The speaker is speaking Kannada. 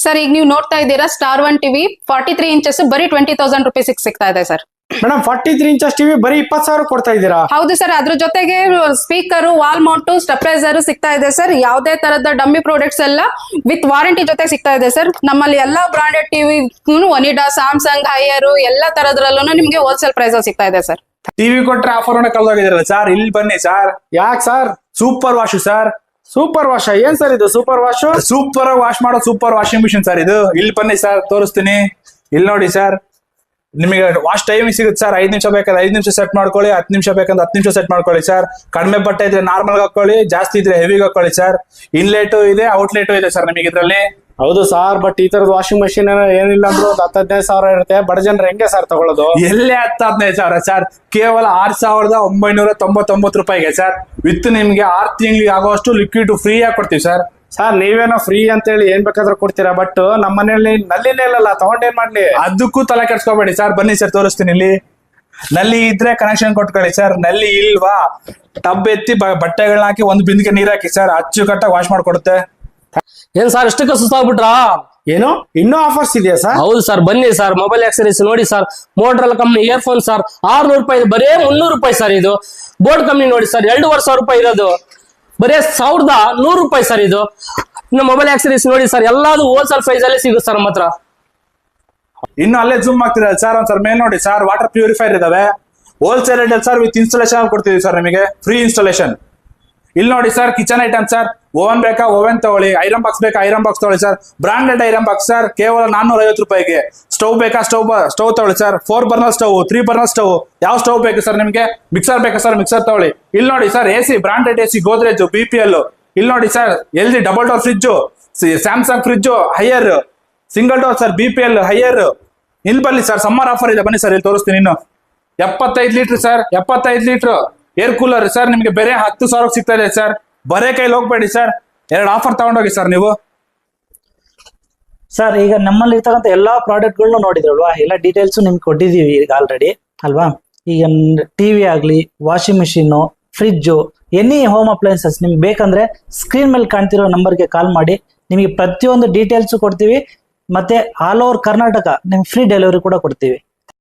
ಸರ್ ಈಗ ನೀವು ನೋಡ್ತಾ ಇದ್ದೀರಾ star one TV forty three inches ಬರೀ ಟ್ವೆಂಟಿ ತೌಸಂಡ್ ರುಪೀಸ್ ಸಿಗ್ತಾ ಇದೆ sir madam forty three inches TV ಬರೀ ಇಪ್ಪತ್ತು ಸಾವಿರ ಕೊಡ್ತಾ ಇದ್ದೀರಾ? ಹೌದು ಸರ್ ಅದ್ರ ಜೊತೆಗೆ ಸ್ಪೀಕರ್ ವಾಲ್ ಮೌಂಟ್ ಸ್ಟೆಪ್ಲೈಸರ್ ಸಿಗ್ತಾ ಇದೆ ಸರ್ ಯಾವುದೇ ತರದ ಡಮ್ಮಿ ಪ್ರಾಡಕ್ಟ್ಸ್ ಎಲ್ಲ ವಿತ್ ವಾರಂಟಿ ಜೊತೆ ಸಿಗ್ತಾ ಇದೆ ಸರ್ ನಮ್ಮಲ್ಲಿ ಎಲ್ಲಾ branded TV Onida Samsung Haier ಎಲ್ಲ ತರದ್ರಲ್ಲೂ ನಿಮಗೆ ಹೋಲ್ಸೇಲ್ ಪ್ರೈಸ್ ಸಿಗ್ತಾ ಇದೆ ಸರ್ ಟಿವಿ ಕೊಟ್ಟರೆ ಆಫರ್ ಒಳಗೆ ಕಳ್ದೋಗಿದ್ದೀರಲ್ಲ ಸರ್ ಇಲ್ಲಿ ಬನ್ನಿ ಸರ್ ಯಾಕೆ sir super wash sir super wash ಏನ್ ಸರ್ ಇದು? ಸೂಪರ್ ವಾಶ್ ಸೂಪರ್ ವಾಶ್ ಮಾಡೋ ಸೂಪರ್ ವಾಷಿಂಗ್ ಮಿಷಿನ್ ಸರ್ ಇದು. ಇಲ್ಲಿ ಬನ್ನಿ ಸರ್ ತೋರಿಸ್ತೀನಿ. ಇಲ್ಲಿ ನೋಡಿ ಸರ್ ನಿಮಗೆ ವಾಶ್ ಟೈಮಿಂಗ್ ಸಿಗುತ್ತೆ ಸರ್ ಐದು ನಿಮಿಷ ಬೇಕಾದ್ರೆ ಐದು ನಿಮಿಷ ಸೆಟ್ ಮಾಡ್ಕೊಳ್ಳಿ, ಹತ್ತು ನಿಮಿಷ ಬೇಕಂದ್ರೆ ಹತ್ತು ನಿಮಿಷ ಸೆಟ್ ಮಾಡ್ಕೊಳ್ಳಿ ಸರ್ ಕಡಿಮೆ ಬಟ್ಟೆ ಇದ್ರೆ ನಾರ್ಮಲ್ ಹಾಕೊಳ್ಳಿ, ಜಾಸ್ತಿ ಇದ್ರೆ ಹೆವಿಗೆ ಹಾಕೊಳ್ಳಿ ಸರ್ ಇನ್ಲೆಟು ಇದೆ ಔಟ್ಲೇಟು ಇದೆ ಸರ್ ನಿಮಗೆ ಇದರಲ್ಲಿ. ಹೌದು ಸರ್ ಬಟ್ ಈ ತರದ ವಾಷಿಂಗ್ ಮಷೀನ್ ಏನಿಲ್ಲ ಅಂದ್ರೆ ಒಂದು ಹತ್ತು ಹದಿನೈದು ಸಾವಿರ ಇರುತ್ತೆ. ಬಡ ಜನರು ಹೆಂಗೆ ಸರ್ ತಗೊಳ್ಳೋದು ಎಲ್ಲೇ ಹತ್ತು ಹದಿನೈದು ಸಾವಿರ ಸರ್? ಕೇವಲ ಆರ್ ಸಾವಿರದ ಒಂಬೈನೂರ ತೊಂಬತ್ತೊಂಬತ್ತು ರೂಪಾಯಿಗೆ ಸರ್. ವಿತ್ ನಿಮ್ಗೆ ಆರ್ ತಿಂಗಳಿಗೆ ಆಗುವಷ್ಟು ಲಿಕ್ವಿಡ್ ಫ್ರೀ ಆಗಿ ಕೊಡ್ತೀವಿ ಸರ್. ಸರ್ ನೀವೇನೋ ಫ್ರೀ ಅಂತ ಹೇಳಿ ಏನ್ ಬೇಕಾದ್ರೂ ಕೊಡ್ತೀರಾ ಬಟ್ ನಮ್ಮ ಮನೆಯಲ್ಲಿ ನಲ್ಲಿನೇ ಇಲ್ಲಲ್ಲ ತಗೊಂಡೇನ್ ಮಾಡ್ಲಿ? ಅದಕ್ಕೂ ತಲೆ ಕೆಡ್ಸ್ಕೊಬೇಡಿ ಸರ್. ಬನ್ನಿ ಸರ್ ತೋರಿಸ್ತೀನಿ ಇಲ್ಲಿ. ನಲ್ಲಿ ಇದ್ರೆ ಕನೆಕ್ಷನ್ ಕೊಟ್ಕೊಳ್ಳಿ ಸರ್. ನಲ್ಲಿ ಇಲ್ವಾ? ಟಬ್ ಎತ್ತಿ ಬಟ್ಟೆಗಳನ್ನ ಹಾಕಿ ಒಂದು ಬಿಂದಿಗೆ ನೀರ್ ಹಾಕಿ ಸರ್. ಅಚ್ಚುಕಟ್ಟಾಗಿ ವಾಶ್ ಮಾಡ್ಕೊಡುತ್ತೆ. ಏನ್ ಸರ್ ಇಷ್ಟಕ್ಕೆ ಸುಸ್ತಾಗ್ಬಿಟ್ರಾ? ಏನು? ಇನ್ನೂ ಆಫರ್ಸ್ ಇದೆಯಾ ಸರ್ ಹೌದು ಸರ್ ಬನ್ನಿ ಸರ್ ಮೊಬೈಲ್ ಆಕ್ಸರೀಸ್ ನೋಡಿ sir Motorola company earphone sir ಆರ್ನೂರು ರೂಪಾಯಿ ಬರೇ ಮುನ್ನೂರು ರೂಪಾಯಿ ಸರ್ ಇದು. ಬೋರ್ಡ್ ಕಂಪ್ನಿ ನೋಡಿ ಸರ್ ಎರಡೂವರೆ ಸಾವಿರ ರೂಪಾಯಿ ಇರೋದು. ಬರೇ ಸಾವಿರದ ನೂರು ರೂಪಾಯಿ ಸರ್ ಇದು. ಇನ್ನು ಮೊಬೈಲ್ ಆಕ್ಸರೀಸ್ ನೋಡಿ ಸರ್ ಎಲ್ಲಾದು ಹೋಲ್ಸೇಲ್ ಪ್ರೈಸ್ ಅಲ್ಲಿ ಸಿಗುತ್ತೆ ಸರ್ ನಮ್ಮ ಹತ್ರ ಇನ್ನು ಅಲ್ಲೇ ಜೂಮ್ ಆಗ್ತಿದೆ ಸರ್ ಒಂದ್ ಸರ್ ಮೇಲ್ ನೋಡಿ ಸರ್ ವಾಟರ್ ಪ್ಯೂರಿಫೈರ್ ಇದಾವೆ. Wholesale rate sir with installation ಕೊಡ್ತೀವಿ ಸರ್ ನಿಮಗೆ. ಫ್ರೀ ಇನ್ಸ್ಟಾಲೇಷನ್ ಇಲ್ಲಿ ನೋಡಿ sir kitchen item sir oven ಬೇಕಾ, ಓವನ್ ತಗೊಳ್ಳಿ. ಐರನ್ ಬಾಕ್ಸ್ ಬೇಕಾ, ಐರನ್ ಬಾಕ್ಸ್ ತಗೊಳ್ಳಿ sir. Branded iron box sir, ಕೇವಲ ನಾನ್ನೂರ ಐವತ್ತು ರೂಪಾಯಿಗೆ. ಸ್ಟವ್ ಬೇಕಾ, ಸ್ಟವ್ ಸ್ಟವ್ ತಗೊಳ್ಳಿ sir. Four burner stove, three burner stove. ಯಾವ ಸ್ಟವ್ ಬೇಕು ಸರ್ ನಿಮಗೆ? ಮಿಕ್ಸರ್ ಬೇಕಾ ಸರ್, ಮಿಕ್ಸರ್ ತಗೊಳ್ಳಿ. ಇಲ್ಲಿ ನೋಡಿ sir, A C, branded A C, Godrej, B P L. ಇಲ್ಲಿ ನೋಡಿ sir, L G, double door fridge Samsung fridge Haier. Single door sir, B P L, Haier. ಇಲ್ಲಿ ಬನ್ನಿ ಸರ್, ಸಮ್ಮರ್ ಆಫರ್ ಇದೆ. ಬನ್ನಿ ಸರ್, ಇಲ್ಲಿ ತೋರಿಸ್ತೀನಿ ಇನ್ನು. ಎಪ್ಪತ್ತೈದು ಲೀಟರ್ ಸರ್, ಎಪ್ಪತ್ತೈದು ಲೀಟರ್. ಏರ್ ಕೂಲರ್ ಸರ್, ನಿಮಗೆ ಬೇರೆ ಹತ್ತು ಸಾವಿರಕ್ಕೆ ಸಿಗ್ತಾ ಇದೆ ಸರ್. ಬರೇ ಕೈಲಿ ಹೋಗ್ಬೇಡಿ ಸರ್. ಎರಡು ಆಫರ್ ತಗೊಂಡೋಗಿ ಸರ್ ನೀವು. ಸರ್, ಈಗ ನಮ್ಮಲ್ಲಿ ಇರ್ತಕ್ಕಂಥ ಎಲ್ಲಾ ಪ್ರಾಡಕ್ಟ್ಗಳನ್ನ ನೋಡಿದ್ರಲ್ವಾ? ಎಲ್ಲ ಡೀಟೇಲ್ಸ್ ನಿಮ್ಗೆ ಕೊಟ್ಟಿದ್ದೀವಿ ಈಗ ಆಲ್ರೆಡಿ ಅಲ್ವಾ? ಈಗ ಟಿವಿ ಆಗಲಿ washing machine fridge any home appliances ನಿಮ್ಗೆ ಬೇಕಂದ್ರೆ ಸ್ಕ್ರೀನ್ ಮೇಲೆ ಕಾಣ್ತಿರೋ ನಂಬರ್ಗೆ ಕಾಲ್ ಮಾಡಿ. ನಿಮಗೆ ಪ್ರತಿಯೊಂದು ಡೀಟೇಲ್ಸು ಕೊಡ್ತೀವಿ. ಮತ್ತೆ ಆಲ್ ಓವರ್ ಕರ್ನಾಟಕ ನಿಮ್ಗೆ ಫ್ರೀ ಡೆಲಿವರಿ ಕೂಡ ಕೊಡ್ತೀವಿ.